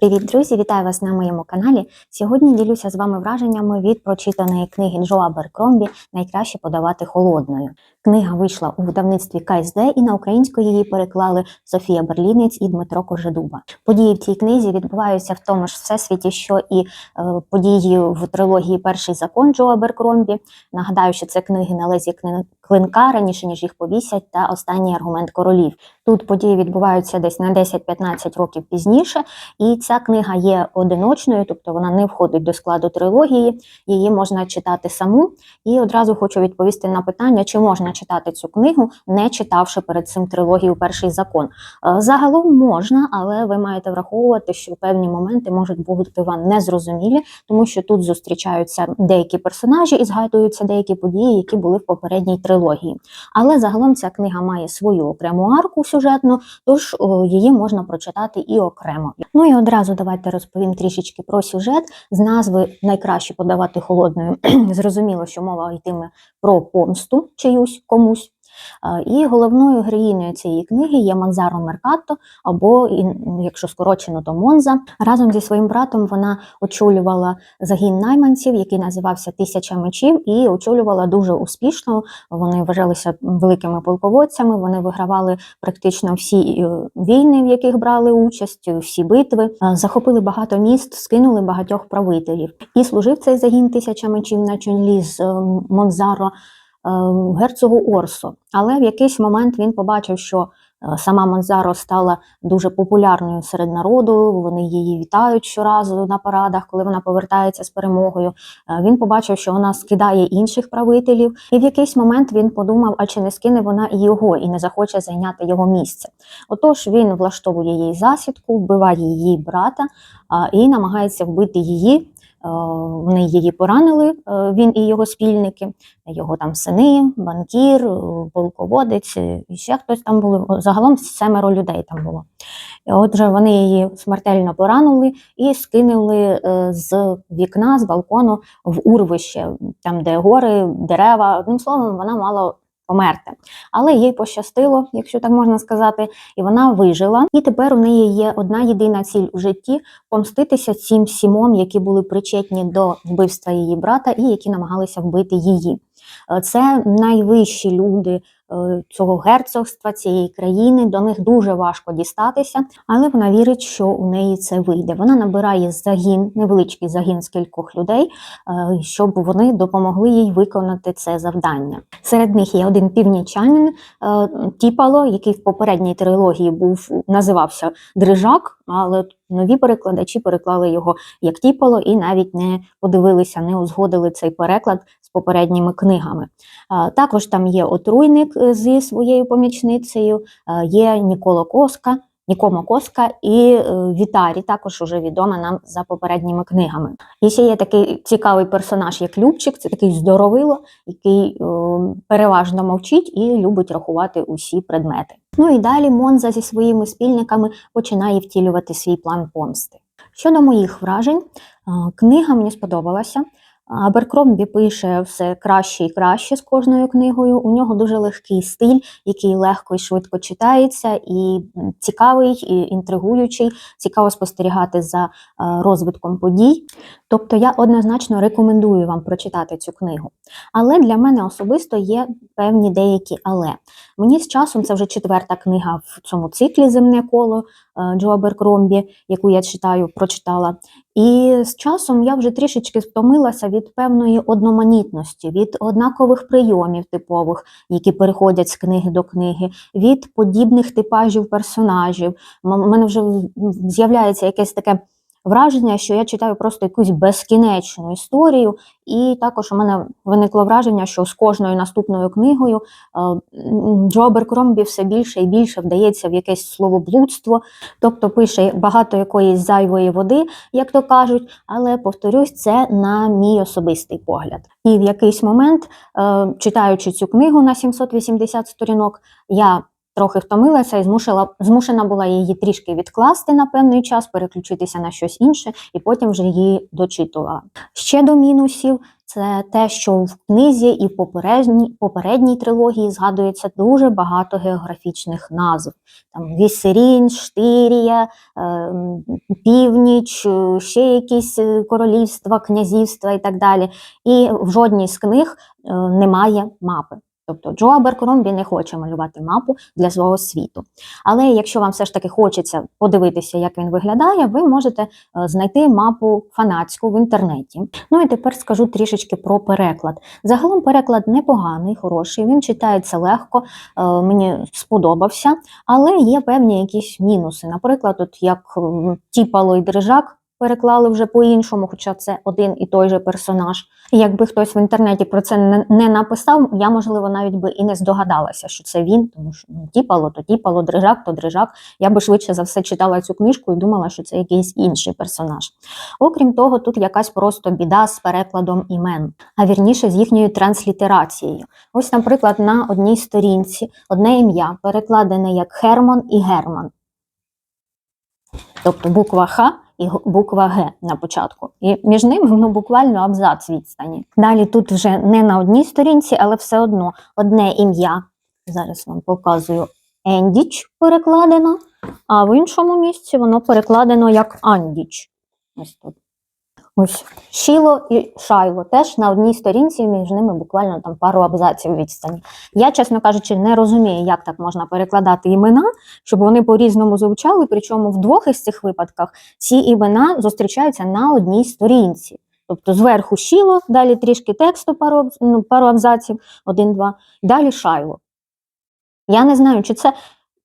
Привіт, друзі! Вітаю вас на моєму каналі. Сьогодні ділюся з вами враженнями від прочитаної книги Джоа Беркромбі Найкраще подавати холодною. Книга вийшла у видавництві КСД і на українську її переклали Софія Берлінець і Дмитро Кожедуба. Події в цій книзі відбуваються в тому ж всесвіті, що і е, події в трилогії Перший закон Джоа Беркромбі. Нагадаю, що це книги на лезі клинка раніше ніж їх повісять, та останній аргумент королів. Тут події відбуваються десь на 10-15 років пізніше. І ця книга є одиночною, тобто вона не входить до складу трилогії, її можна читати саму. І одразу хочу відповісти на питання, чи можна читати цю книгу, не читавши перед цим трилогію Перший закон. Е, Загалом можна, але ви маєте враховувати, що певні моменти можуть бути вам незрозумілі, тому що тут зустрічаються деякі персонажі і згадуються деякі події, які були в попередній трилогії. Але загалом ця книга має свою окрему арку сюжетну, тож її можна прочитати і окремо. Ну і одразу давайте розповім трішечки про сюжет. З назви найкраще подавати холодною. Зрозуміло, що мова йтиме про помсту чиюсь комусь. Е, І головною героїнею цієї книги є Манзаро Меркато, або, якщо скорочено, то Монза. Разом зі своїм братом вона очолювала загін найманців, який називався Тисяча мечів, і очолювала дуже успішно. Вони вважалися великими полководцями. Вони вигравали практично всі е, війни, в яких брали участь, всі битви, Е, захопили багато міст, скинули багатьох правителів. І служив цей загін Тисяча мечів на чолі з Монзаро герцогу Орсо. Але в якийсь момент він побачив, що е, сама Монзаро стала дуже популярною серед народу. Вони її вітають щоразу на парадах, коли вона повертається з перемогою. Е, Він побачив, що вона скидає інших правителів, і в якийсь момент він подумав, а чи не скине вона і його, і не захоче зайняти його місце. Отож він влаштовує їй засідку, вбиває її брата і намагається вбити її. Е, Вони її поранили, е, він і його спільники, його там сини, банкір, е, полководець, і ще хтось там були. Загалом семеро людей там було. Отже, вони її смертельно поранили і скинули з вікна, з балкону в урвище, там, де гори, дерева. Одним словом, вона мала померти. Але їй пощастило, якщо так можна сказати, і вона вижила. І тепер у неї є одна єдина ціль у житті помститися цим сімом, які були причетні до вбивства її брата і які намагалися вбити її. Е, Це найвищі люди цього герцогства, цієї країни. До них дуже важко дістатися, але вона вірить, що у неї це вийде. Вона набирає загін, невеличкий загін з кількох людей, е, щоб вони допомогли їй виконати це завдання. Серед них є один північанин е, Тіпало, який в попередній трилогії був називався Дрижак, але нові перекладачі переклали його як Тіпало і навіть не подивилися, не узгодили цей переклад з попередніми книгами. Також там є отруйник е, зі своєю помічницею, є Ніколо Коска. Нікомо Коска і е, Вітарі, також уже відома нам за попередніми книгами. І ще є такий цікавий персонаж, як Любчик, це такий здоровило, який е, переважно мовчить і любить рахувати усі предмети. Ну і далі Монза зі своїми спільниками починає втілювати свій план помсти. Щодо моїх вражень, книга мені сподобалася. Аберкромбі пише все краще і краще з кожною книгою. У нього дуже легкий стиль, який легко і швидко читається, і цікавий, і інтригуючий. Цікаво спостерігати за е, розвитком подій. Тобто я однозначно рекомендую вам прочитати цю книгу. Але для мене особисто є певні деякі але. Мені з часом це вже четверта книга в цьому циклі Земне коло Джо Беркромбі, яку я читаю, прочитала. І з часом я вже трішечки втомилася від певної одноманітності, від однакових прийомів типових, які переходять з книги до книги, від подібних типажів персонажів. У мене вже з'являється якесь таке враження, що я читаю просто якусь безкінечну історію, і також у мене виникло враження, що з кожною наступною книгою е, м, Джо все більше і більше вдається в якесь словоблудство, тобто пише багато якоїсь зайвої води, як то кажуть, але повторюсь, це на мій особистий погляд. І в якийсь момент, е, читаючи цю книгу на 780 сторінок, я трохи втомилася і змусила, змушена була її трішки відкласти на певний час, переключитися на щось інше, і потім вже її дочитувала. Ще до мінусів це те, що в книзі і в попередній, попередній трилогії згадується дуже багато географічних назв. Там Вісерін, Штирія, е, Північ, е, ще якісь е, королівства, князівства і так далі. І в жодній з книг немає мапи. Тобто Джо Аберкромбі не хоче малювати мапу для свого світу. Але якщо вам все ж таки хочеться подивитися, як він виглядає, ви можете е, знайти мапу фанатську в інтернеті. Ну і тепер скажу трішечки про переклад. Загалом переклад непоганий, хороший, він читається легко, е, мені сподобався, але є певні якісь мінуси. Наприклад, от як Тіпало і Дрижак переклали вже по-іншому, хоча це один і той же персонаж. Якби хтось в інтернеті про це не, написав, я можливо навіть би і не здогадалася, що це він, тому що ну, тіпало, то тіпало, дрижак, то дрижак. Я би швидше за все читала цю книжку і думала, що це якийсь інший персонаж. Окрім того, тут якась просто біда з перекладом імен, а вірніше з їхньою транслітерацією. Ось, наприклад, на одній сторінці одне ім'я перекладене як Херман і Герман. Тобто буква Х і буква Г на початку. І між ними ну, буквально абзац відстані. Далі тут вже не на одній сторінці, але все одно одне ім'я. Зараз вам показую Ендіч перекладено, а в іншому місці воно перекладено як Андіч. Ось тут. Ось Шіло і Шайло теж на одній сторінці, між ними буквально там пару абзаців відстані. Я, чесно кажучи, не розумію, як так можна перекладати імена, щоб вони по-різному звучали, причому в двох із цих випадках ці імена зустрічаються на одній сторінці. Тобто зверху Шіло, далі трішки тексту, пару, ну, пару абзаців, один-два, далі Шайло. Я не знаю, чи це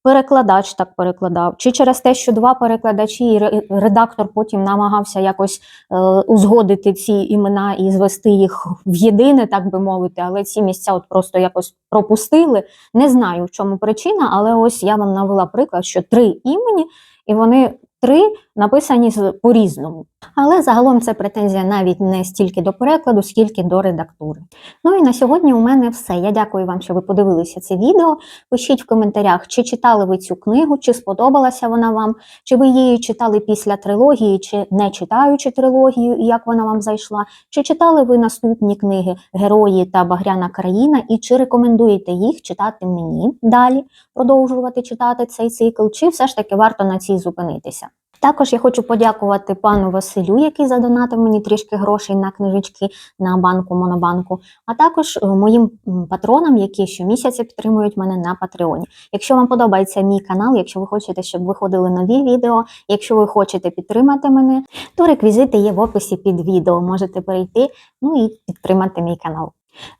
перекладач так перекладав, чи через те, що два перекладачі і редактор потім намагався якось е, узгодити ці імена і звести їх в єдине, так би мовити, але ці місця от просто якось пропустили. Не знаю, в чому причина, але ось я вам навела приклад, що три імені, і вони три написані по-різному. Але загалом це претензія навіть не стільки до перекладу, скільки до редактури. Ну і на сьогодні у мене все. Я дякую вам, що ви подивилися це відео. Пишіть в коментарях, чи читали ви цю книгу, чи сподобалася вона вам, чи ви її читали після трилогії, чи не читаючи трилогію, і як вона вам зайшла, чи читали ви наступні книги Герої та Багряна країна, і чи рекомендуєте їх читати мені далі, продовжувати читати цей цикл, чи все ж таки варто на цій зупинитися. Також я хочу подякувати пану Василю, який задонатив мені трішки грошей на книжечки на банку Монобанку, а також е, моїм патронам, які щомісяця підтримують мене на Патреоні. Якщо вам подобається мій канал, якщо ви хочете, щоб виходили нові відео, якщо ви хочете підтримати мене, то реквізити є в описі під відео. Можете перейти ну і підтримати мій канал.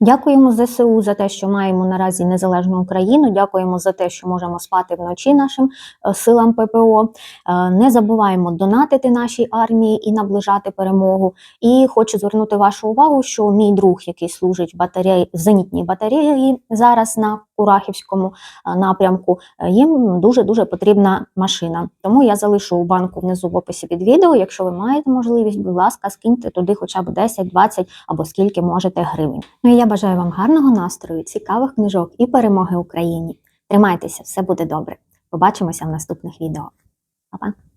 Дякуємо ЗСУ за те, що маємо наразі незалежну Україну. Дякуємо за те, що можемо спати вночі нашим е, силам ППО. Е, Не забуваємо донатити нашій армії і наближати перемогу. І хочу звернути вашу увагу, що мій друг, який служить батареї зенітній батареї зараз на Курахівському е, напрямку, е, їм дуже дуже потрібна машина. Тому я залишу у банку внизу в описі під відео. Якщо ви маєте можливість, будь ласка, скиньте туди хоча б 10, 20 або скільки можете гривень. Ну і я бажаю вам гарного настрою, цікавих книжок і перемоги Україні. Тримайтеся, все буде добре. Побачимося в наступних відео. Па-па!